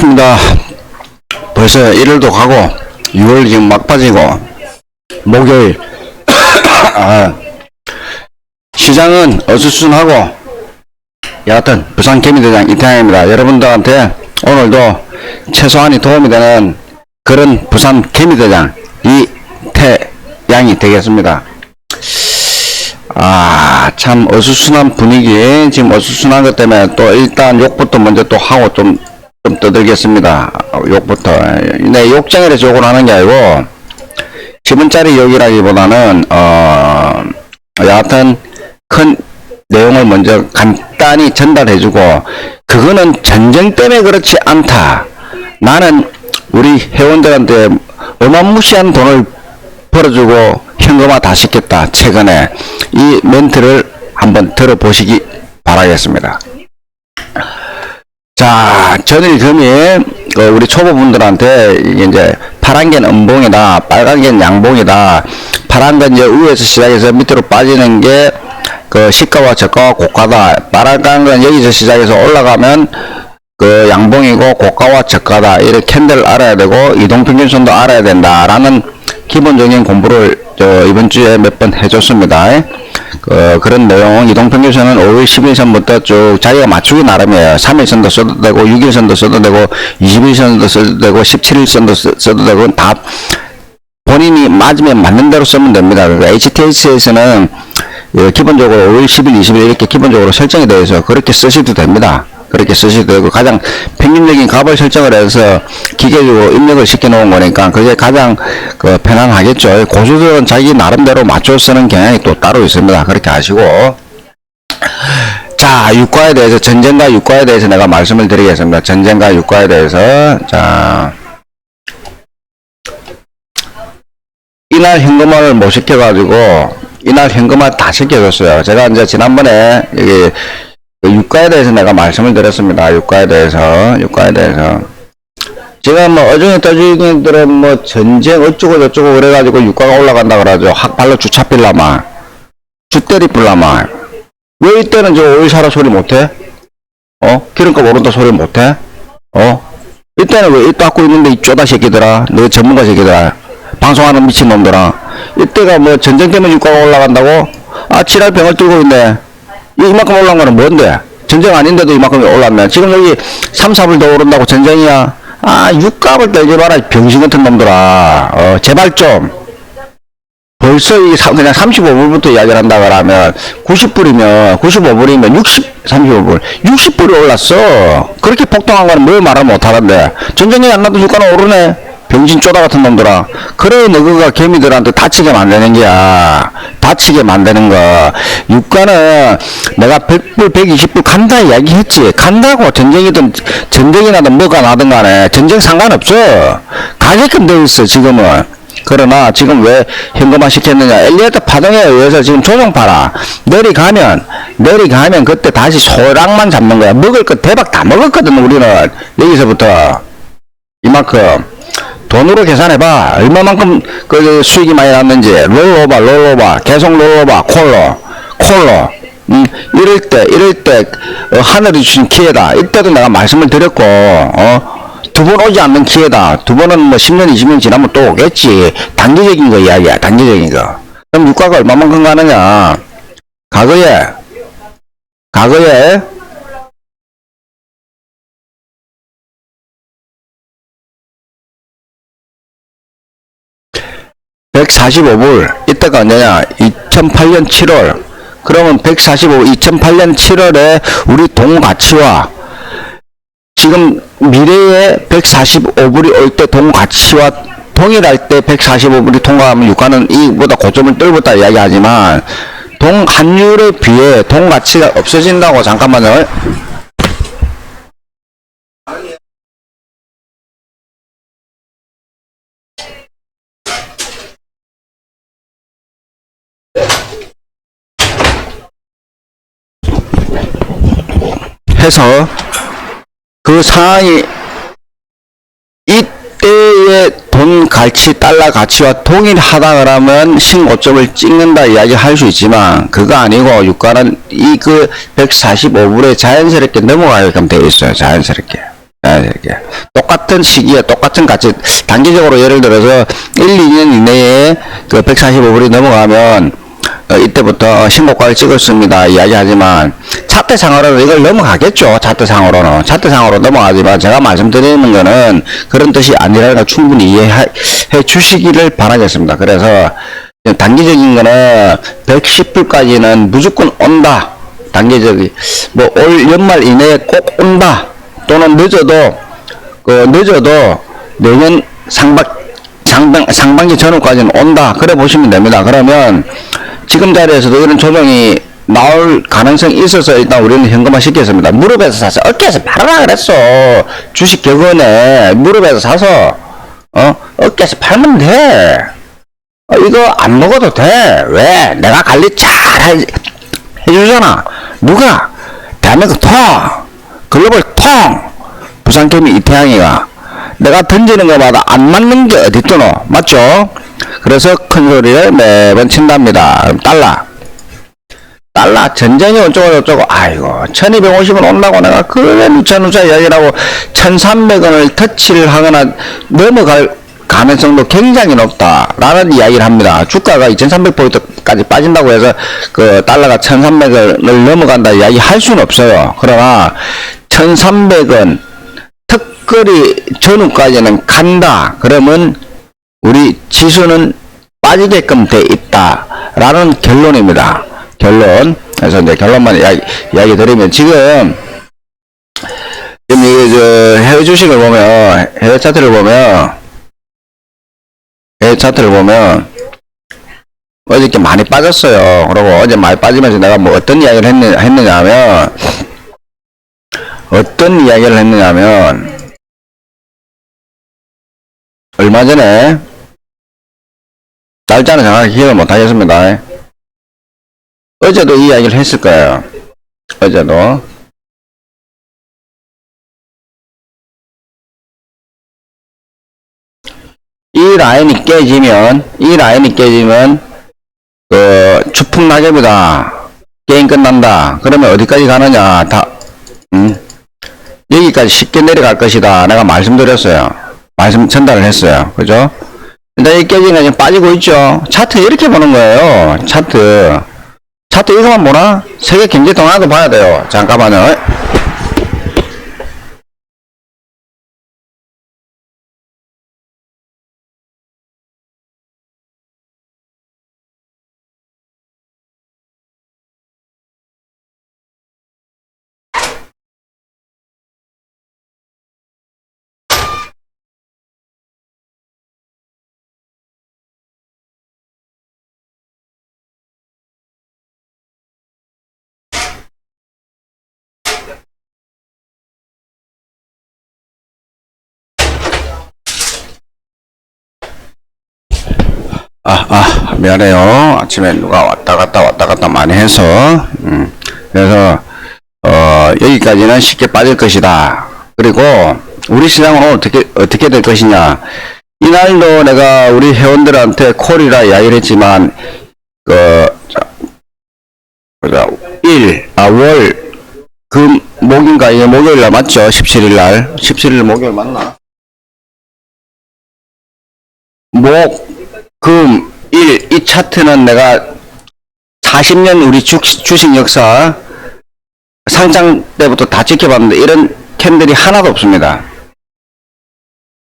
반갑습니다. 벌써 1월도 가고 6월 지금 막바지고 목요일 아, 시장은 어수선하고 여하튼 부산 개미대장 이태양입니다. 여러분들한테 오늘도 최소한이 도움이 되는 그런 부산 개미대장 이태양이 되겠습니다. 아, 참 어수선한 분위기, 지금 어수선한 것 때문에 또 일단 욕부터 먼저 또 하고 좀, 좀 떠들겠습니다. 어, 욕부터. 네, 욕쟁이를 욕을 하는 게 아니고, 10원짜리 욕이라기보다는, 어, 여하튼 큰 내용을 먼저 간단히 전달해주고, 그거는 전쟁 때문에 그렇지 않다. 나는 우리 회원들한테 어마무시한 돈을 벌어주고 현금화 다 시켰다. 최근에 이 멘트를 한번 들어보시기 바라겠습니다. 자, 전일 금일 그 우리 초보분들한테 이제 파란 겐 음봉이다, 빨간 겐 양봉이다. 파란 건 이제 위에서 시작해서 밑으로 빠지는 게 그 시가와 저가와 고가다. 빨간 건 여기서 시작해서 올라가면 그 양봉이고 고가와 저가다. 이렇게 캔들을 알아야 되고 이동평균선도 알아야 된다라는 기본적인 공부를 저 이번 주에 몇 번 해줬습니다. 그, 그런 내용, 이동평균선은 5일 11선부터 쭉 자기가 맞추기 나름이에요. 3일선도 써도 되고, 6일선도 써도 되고, 21선도 써도 되고, 17일선도 써도 되고, 다 본인이 맞으면 맞는 대로 쓰면 됩니다. 그러니까 HTS에서는 기본적으로 5일, 10일, 20일 이렇게 기본적으로 설정이 되어 있어서 그렇게 쓰셔도 됩니다. 그렇게 쓰셔도 되고 가장 평균적인 값을 설정을 해서 기계적으로 입력을 시켜 놓은 거니까 그게 가장 그 편안하겠죠. 고수들은 자기 나름대로 맞춰 쓰는 경향이 또 따로 있습니다. 그렇게 아시고 자 유가에 대해서 전쟁과 유가에 대해서 내가 말씀을 드리겠습니다. 전쟁과 유가에 대해서 자 이날 현금화를 못 시켜가지고 이날 현금화 다 시켜줬어요. 제가 이제 지난번에 여기 그 유가에 대해서 내가 말씀을 드렸습니다. 유가에 대해서 유가에 대해서. 지금 뭐 어중에 떠중이들은 뭐 전쟁 어쩌고 저쩌고 그래가지고 유가가 올라간다 그러죠. 학발로 주차 빌라마. 주 때리 빌라마. 왜 이때는 저 오일 사라 소리 못해? 어? 기름값 오른다 소리 못해? 어? 이때는 왜이 닦고 있는데 이 쪼다 새끼들아? 너 전문가 새끼들아? 방송하는 미친놈들아? 이때가 뭐 전쟁 때문에 유가가 올라간다고? 아 지랄 병을 들고 있네 이 이만큼 올라간 거는 뭔데? 전쟁 아닌데도 이만큼 올랐네. 지금 여기 3, 4불 더 오른다고 전쟁이야. 아 육값을 떨지 마라 이 병신 같은 놈들아. 어 제발 좀. 벌써 이 사- 그냥 35불부터 이야기를 한다 그러면 90불이면 95불이면 60 35불. 60불이 올랐어. 그렇게 폭등한 거는 뭘 말을 못하는데. 전쟁이 안 나도 유가는 오르네 병신 쪼다 같은 놈들아. 그래 너그가 개미들한테 다치게 만드는 거야. 다치게 만드는 거. 유가는 내가 100불 120불 간다 이야기 했지. 간다고 전쟁이든 전쟁이 나든 뭐가 나든 간에 전쟁 상관없어 가게끔 돼 있어 지금은. 그러나 지금 왜 현금화 시켰느냐. 엘리어트 파동에 의해서 지금 조정파라 내리가면 내리가면 그때 다시 소량만 잡는 거야. 먹을 거 대박 다 먹었거든 우리는. 여기서부터. 이만큼 돈으로 계산해봐. 얼마만큼 그 수익이 많이 났는지. 롤로바 롤로바 계속 롤로바 콜로 콜로 음, 이럴 때 이럴 때 어, 하늘이 주신 기회다. 이때도 내가 말씀을 드렸고 어? 두 번 오지 않는 기회다. 두 번은 뭐 10년, 20년 지나면 또 오겠지. 단기적인 거 이야기야, 단기적인 거. 그럼 유가가 얼마만큼 가느냐? 과거에, 과거에, (145불) 이때가 언제냐 (2008년 7월) 그러면 (145) (2008년 7월에) 우리 동 가치와 지금 미래에 145불이 올 때 동 가치와 동일할 때 145불이 통과하면 유가는 이보다 고점을 떨었다 이야기하지만 동 환율에 비해 동 가치가 없어진다고 잠깐만요. 해서 그 상황이 이때의 돈 가치, 달러 가치와 동일하다 그러면 신고점을 찍는다 이야기 할 수 있지만 그거 아니고 유가는 이 그 145불에 자연스럽게 넘어가게끔 되어 있어요. 자연스럽게. 자연스럽게. 또 똑같은 시기에 똑같은 가치 단기적으로 예를 들어서 1, 2년 이내에 그 145불이 넘어가면 어, 이때부터 신고가를 찍었습니다. 이야기하지만 차트상으로는 이걸 넘어가겠죠. 차트상으로는 차트상으로 넘어가지만 제가 말씀드리는 거는 그런 뜻이 아니라는 걸 충분히 이해해 주시기를 바라겠습니다. 그래서 단기적인 거는 110불까지는 무조건 온다. 단기적이 뭐 올 연말 이내에 꼭 온다. 또는 늦어도 그 늦어도 내년 상반 상반기 전후까지는 온다. 그래 보시면 됩니다. 그러면 지금 자리에서도 이런 조정이 나올 가능성이 있어서 일단 우리는 현금화 시켰습니다. 무릎에서 사서 어깨에서 팔아라 그랬어. 주식 격언에 무릎에서 사서 어 어깨에서 팔면 돼. 어, 이거 안 먹어도 돼. 왜? 내가 관리 잘 해, 해주잖아. 누가? 대한민국 통, 글로벌 통, 부산케미 이태양이가 내가 던지는 것마다 안 맞는 게 어디 있노 맞죠? 그래서 큰 소리를 매번 친답니다. 달러. 달러 전쟁이 어쩌고 저쩌고 아이고 1250원 온다고 내가 그래 누차 누차 이야기를 하고 1300원을 터치를 하거나 넘어갈 가능성도 굉장히 높다라는 이야기를 합니다. 주가가 2300포인트까지 빠진다고 해서 그 달러가 1300원을 넘어간다 이야기 할 수는 없어요. 그러나 1300원 특거리 전후까지는 간다. 그러면 우리 지수는 빠지게끔 돼 있다라는 결론입니다. 결론. 그래서 이제 결론만 이야기, 이야기 드리면 지금 지금 이게 저 해외 주식을 보면 해외 차트를 보면 해외 차트를 보면 어저께 많이 빠졌어요. 그리고 어제 많이 빠지면서 내가 뭐 어떤 이야기를 했느, 했느냐 하면 어떤 이야기를 했느냐 하면 얼마 전에 날짜는 정확히 기억을 못 하겠습니다. 어제도 이 이야기를 했을 거예요. 어제도. 이 라인이 깨지면, 이 라인이 깨지면, 그, 추풍 낙엽이다. 게임 끝난다. 그러면 어디까지 가느냐. 다, 음, 여기까지 쉽게 내려갈 것이다. 내가 말씀드렸어요. 말씀 전달을 했어요. 그죠? 일단 이 깨지는 게 지금 빠지고 있죠. 차트 이렇게 보는 거예요. 차트. 차트 이거만 보나? 세계 경제 동향도 봐야 돼요. 잠깐만요. 아, 아, 미안해요. 아침에 누가 왔다 갔다 왔다 갔다 많이 해서, 음, 그래서, 어, 여기까지는 쉽게 빠질 것이다. 그리고, 우리 시장은 어떻게, 어떻게 될 것이냐. 이날도 내가 우리 회원들한테 콜이라 이야기를 했지만, 그, 자, 보자, 일, 아, 월, 금, 목인가, 이게 목요일 날 맞죠? 17일 날. 17일 목요일 맞나? 목, 금, 일, 이 차트는 내가 40년 우리 주, 주식 역사 상장 때부터 다 지켜봤는데 이런 캔들이 하나도 없습니다.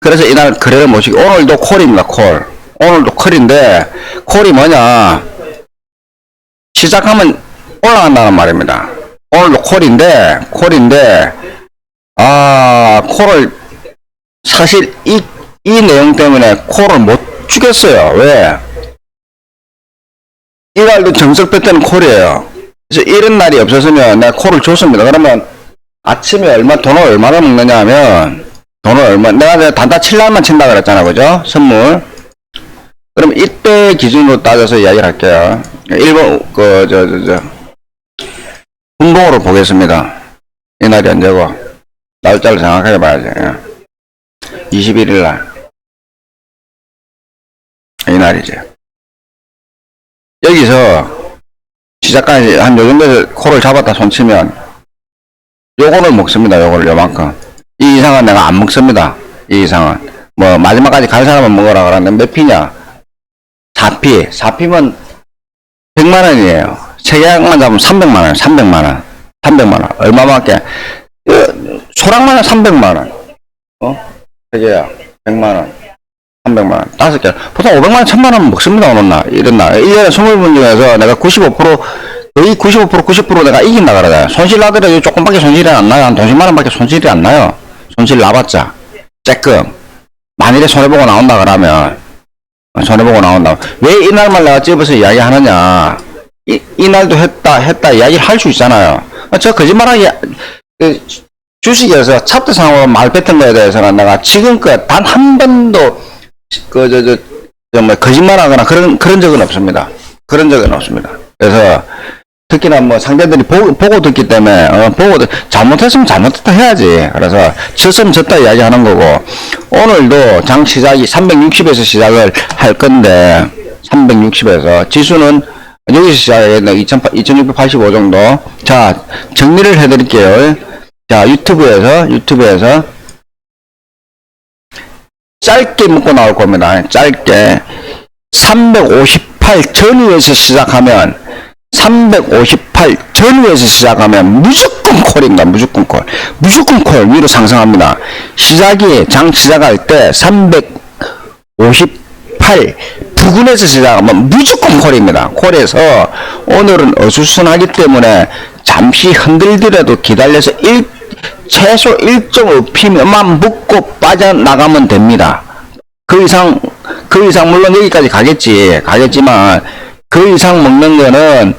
그래서 이날 거래를 못 시키 오늘도 콜입니다, 콜. 오늘도 콜인데, 콜이 뭐냐. 시작하면 올라간다는 말입니다. 오늘도 콜인데, 콜인데, 아, 콜을, 사실 이, 이 내용 때문에 콜을 못 주겠어요. 왜? 이날도 정석 뺐던 콜이에요. 그래서 이런 날이 없었으면 내가 콜을 줬습니다. 그러면 아침에 얼마, 돈을 얼마나 먹느냐 하면, 돈을 얼마, 내가 단타 7날만 친다 그랬잖아. 그죠? 선물. 그럼 이때 기준으로 따져서 이야기를 할게요. 일본, 그, 저, 저, 저, 분봉으로 보겠습니다. 이 날이 언제고. 날짜를 정확하게 봐야지. 21일 날. 이 날이지. 여기서 시작까지 한 요 정도 코를 잡았다 손치면 요거를 먹습니다. 요거를 요만큼. 이 이상은 내가 안 먹습니다. 이 이상은. 뭐, 마지막까지 갈 사람은 먹어라 그러는데 몇 피냐? 4피. 4피면 100만 원이에요. 세계약만 잡으면 300만 원, 300만 원. 300만 원. 얼마밖에? 어, 소량만 원 300만 원. 어? 세계약 100만 원. 300만 원. 다섯 개. 보통 500만 원, 1000만 원 먹습니다, 오는나. 이랬나. 1년에 20분 중에서 내가 95%, 거의 95%, 90% 내가 이긴다 그러잖아요. 손실 나더라도 조금밖에 손실이 안 나요. 한 50만 원밖에 손실이 안 나요. 손실 나봤자. 쬐끔. 만일에 손해보고 나온다 그러면, 어, 손해보고 나온다. 왜 이날만 내가 집어서 이야기 하느냐. 이, 이날도 했다, 했다 이야기를 할수 있잖아요. 어, 저 거짓말하기, 그, 주식에서 차트 상으로 말 뱉은 거에 대해서는 내가 지금껏 단 한 번도 그, 저, 저, 저, 뭐, 거짓말하거나 그런, 그런 적은 없습니다. 그런 적은 없습니다. 그래서, 특히나 뭐 상대들이 보, 보고 듣기 때문에, 어, 보고, 듣- 잘못했으면 잘못했다 해야지. 그래서, 졌으면 졌다 이야기 하는 거고, 오늘도 장 시작이 360에서 시작을 할 건데, 360에서, 지수는 여기서 시작했네. 2685 정도. 자, 정리를 해드릴게요. 자, 유튜브에서, 유튜브에서, 짧게 묶고 나올 겁니다. 짧게 358 전후에서 시작하면 358 전후에서 시작하면 무조건 콜입니다. 무조건 콜. 무조건 콜 위로 상승합니다. 시작이 장 시작할 때 358 부근에서 시작하면 무조건 콜입니다. 콜에서 오늘은 어수선하기 때문에 잠시 흔들더라도 기다려서 1 최소 1.5피면만 묶고 빠져나가면 됩니다. 그 이상, 그 이상, 물론 여기까지 가겠지, 가겠지만, 그 이상 먹는 거는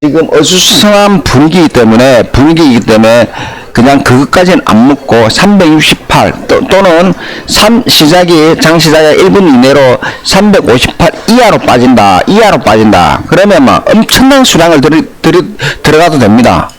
지금 어수선한 분위기이기 때문에, 분위기이기 때문에, 그냥 그것까지는 안 먹고, 368, 또, 또는 3, 시작이, 장 시작이 1분 이내로 358 이하로 빠진다, 이하로 빠진다. 그러면 막 엄청난 수량을 들이, 들이, 들어가도 됩니다.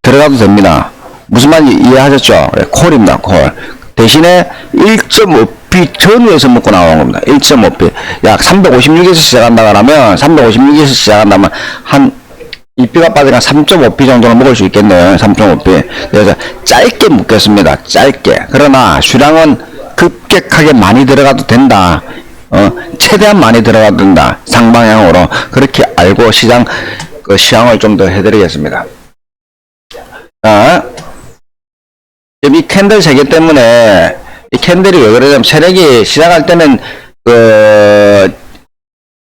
들어가도 됩니다. 무슨 말인지 이해하셨죠? 예, 콜입니다, 콜. 대신에 1.5p 전후에서 먹고 나오는 겁니다. 1.5p. 약 356에서 시작한다 그러면, 356에서 시작한다면, 한, 2피가 빠지면 3.5p 정도는 먹을 수 있겠네요. 3.5p. 그래서 짧게 먹겠습니다. 짧게. 그러나 수량은 급격하게 많이 들어가도 된다. 어, 최대한 많이 들어가도 된다. 상방향으로. 그렇게 알고 시장, 그 시향을 좀 더 해드리겠습니다. 자, 이 캔들 세개 때문에 이 캔들이 왜 그러냐면 세력이 시작할 때는 그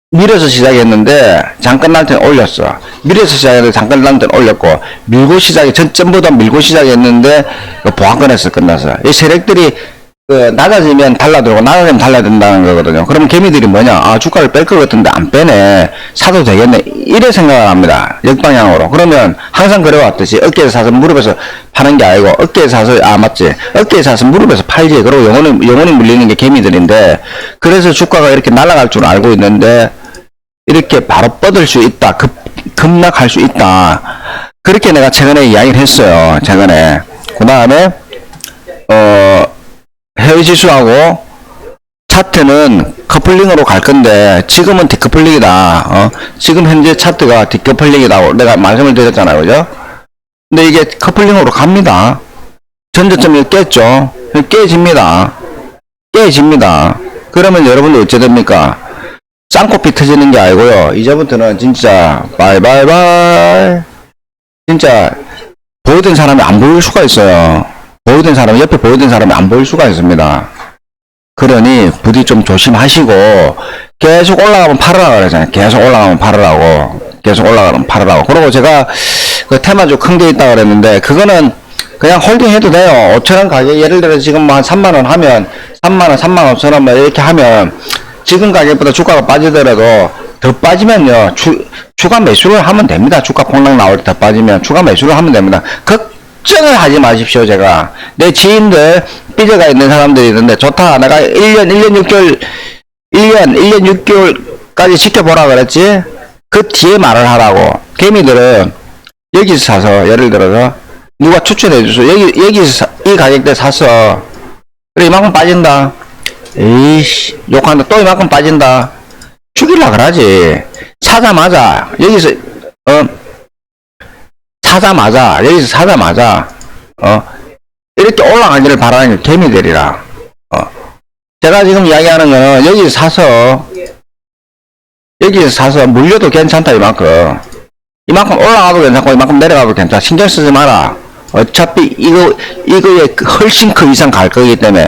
밀어서 시작했는데 장 끝날 때는 올렸어. 밀어서 시작했는데 장 끝날 때는 올렸고 밀고 시작이 전 전부 다 밀고 시작했는데 그 보안권에서 끝났어. 이 세력들이 그 낮아지면 달라들고 낮아지면 달라든다는 거거든요. 그럼 개미들이 뭐냐? 아 주가를 뺄 것 같은데 안 빼네. 사도 되겠네. 이래 생각을 합니다. 역방향으로. 그러면 항상 그래왔듯이 어깨에서 사서 무릎에서 파는 게 아니고 어깨에서 사서 아 맞지? 어깨에서 사서 무릎에서 팔지. 그리고 영혼이 영혼이 물리는 게 개미들인데 그래서 주가가 이렇게 날아갈 줄 알고 있는데 이렇게 바로 뻗을 수 있다. 급 급락할 수 있다. 그렇게 내가 최근에 이야기를 했어요. 최근에. 그 다음에 어. 해외 지수하고 차트는 커플링으로 갈 건데 지금은 디커플링이다. 어? 지금 현재 차트가 디커플링이라고 내가 말씀을 드렸잖아요. 그죠? 근데 이게 커플링으로 갑니다. 전저점이 깼죠? 깨집니다. 깨집니다. 그러면 여러분들 어째 됩니까? 쌍코피 터지는 게 아니고요. 이제부터는 진짜 바이바이바이 진짜 보이던 사람이 안 보일 수가 있어요. 보이던 사람, 옆에 보이던 사람이 안 보일 수가 있습니다. 그러니 부디 좀 조심하시고 계속 올라가면 팔으라고 그러잖아요. 계속 올라가면 팔으라고. 계속 올라가면 팔으라고. 그리고 제가 그 테마주 큰 게 있다 그랬는데 그거는 그냥 홀딩 해도 돼요. 5천원 가격 예를 들어 지금 뭐 한 3만 원 하면 3만 원, 3만 5천 원 뭐 이렇게 하면 지금 가격보다 주가가 빠지더라도 더 빠지면요. 추, 추가 매수를 하면 됩니다. 주가 폭락 나올 때 더 빠지면 추가 매수를 하면 됩니다. 걱정을 하지 마십시오, 제가. 내 지인들, 삐져가 있는 사람들이 있는데, 좋다. 내가 1년, 1년 6개월, 1년, 1년 6개월까지 지켜보라 그랬지? 그 뒤에 말을 하라고. 개미들은 여기서 사서, 예를 들어서, 누가 추천해 주소. 여기, 여기서 사- 이 가격대 샀어. 그래, 이만큼 빠진다. 에이씨, 욕한다. 또 이만큼 빠진다. 죽일라 그러지. 사자마자, 여기서, 어, 사자마자, 여기서 사자마자, 어, 이렇게 올라가기를 바라는 게 개미들이라. 어. 제가 지금 이야기하는 거는 여기 사서 여기 사서 물려도 괜찮다 이만큼. 이만큼 올라가도 괜찮고 이만큼 내려가도 괜찮아. 신경 쓰지 마라. 어차피 이거 이거에 훨씬 그 이상 갈 거기 때문에.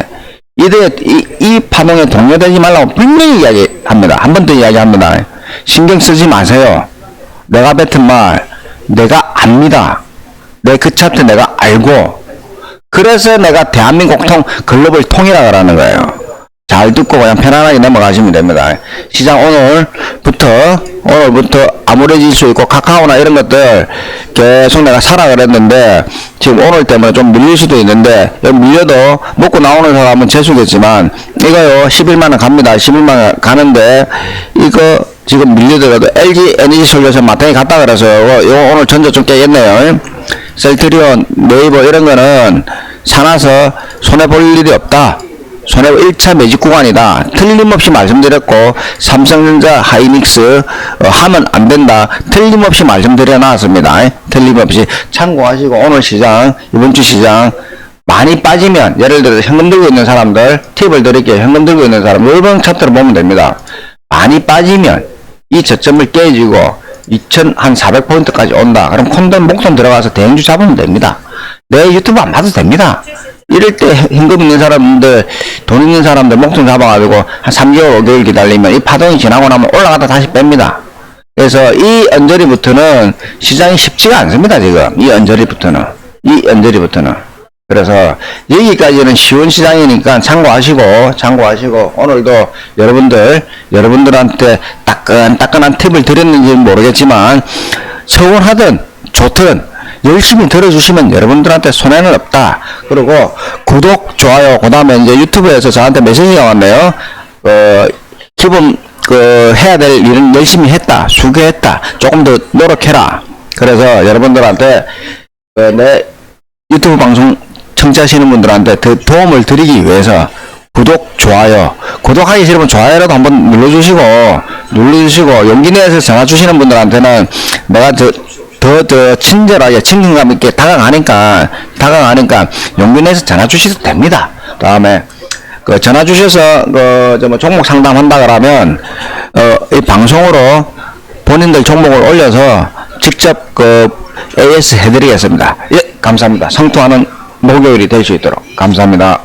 이대 이, 이 파동에 동요되지 말라고 분명히 이야기합니다. 한 번 더 이야기합니다. 신경 쓰지 마세요. 내가 뱉은 말 내가 압니다 내 그 차트 내가 알고 그래서 내가 대한민국 통 글로벌 통일하라는 거예요. 잘 듣고 그냥 편안하게 넘어가시면 됩니다. 시장 오늘부터 오늘부터 아무래질 수 있고 카카오나 이런 것들 계속 내가 사라 그랬는데 지금 오늘 때문에 좀 밀릴 수도 있는데 밀려도 먹고 나오는 사람은 재수겠지만 이거요 11만 원 갑니다. 11만 원 가는데 이거 지금 밀리더라도 LG 에너지 솔루션 마땅히 갔다 그래서 이거, 이거 오늘 전자 좀 깨겠네요. 셀트리온, 네이버 이런 거는 사놔서 손해 볼 일이 없다. 손해 1차 매직 구간이다. 틀림없이 말씀드렸고 삼성전자, 하이닉스 어, 하면 안 된다. 틀림없이 말씀드려 놨습니다. 틀림없이 참고하시고 오늘 시장 이번 주 시장 많이 빠지면 예를 들어 현금 들고 있는 사람들 팁을 드릴게요. 현금 들고 있는 사람 월봉 차트를 보면 됩니다. 많이 빠지면 이 저점을 깨지고 2,400포인트까지 온다. 그럼 콘돔 목돈 들어가서 대행주 잡으면 됩니다. 내 유튜브 안 봐도 됩니다. 이럴 때 현금 있는 사람들, 돈 있는 사람들 목돈 잡아가지고 한 3개월, 5개월 기다리면 이 파동이 지나고 나면 올라가다 다시 뺍니다. 그래서 이 언저리부터는 시장이 쉽지가 않습니다, 지금. 이 언저리부터는. 이 언저리부터는. 그래서 여기까지는 쉬운 시장이니까 참고하시고 참고하시고 오늘도 여러분들 여러분들한테 따끈따끈한 팁을 드렸는지 모르겠지만 서운하든 좋든 열심히 들어주시면 여러분들한테 손해는 없다. 그리고 구독, 좋아요, 그 다음에 이제 유튜브에서 저한테 메시지가 왔네요. 어, 기본, 그, 해야 될 일은 열심히 했다. 수고했다. 조금 더 노력해라. 그래서 여러분들한테, 어, 내 유튜브 방송 청취하시는 분들한테 더 도움을 드리기 위해서 구독, 좋아요. 구독하기 싫으면 좋아요라도 한번 눌러주시고, 눌러주시고, 용기 내서 전화 주시는 분들한테는 내가 더, 더, 더 친절하게, 친근감 있게 다가가니까, 다가가니까 용기 내서 전화 주셔도 됩니다. 다음에, 그 전화 주셔서, 그, 저 뭐 종목 상담한다 그러면, 어, 이 방송으로 본인들 종목을 올려서 직접 그 AS 해드리겠습니다. 예, 감사합니다. 성투하는 목요일이 될 수 있도록 감사합니다.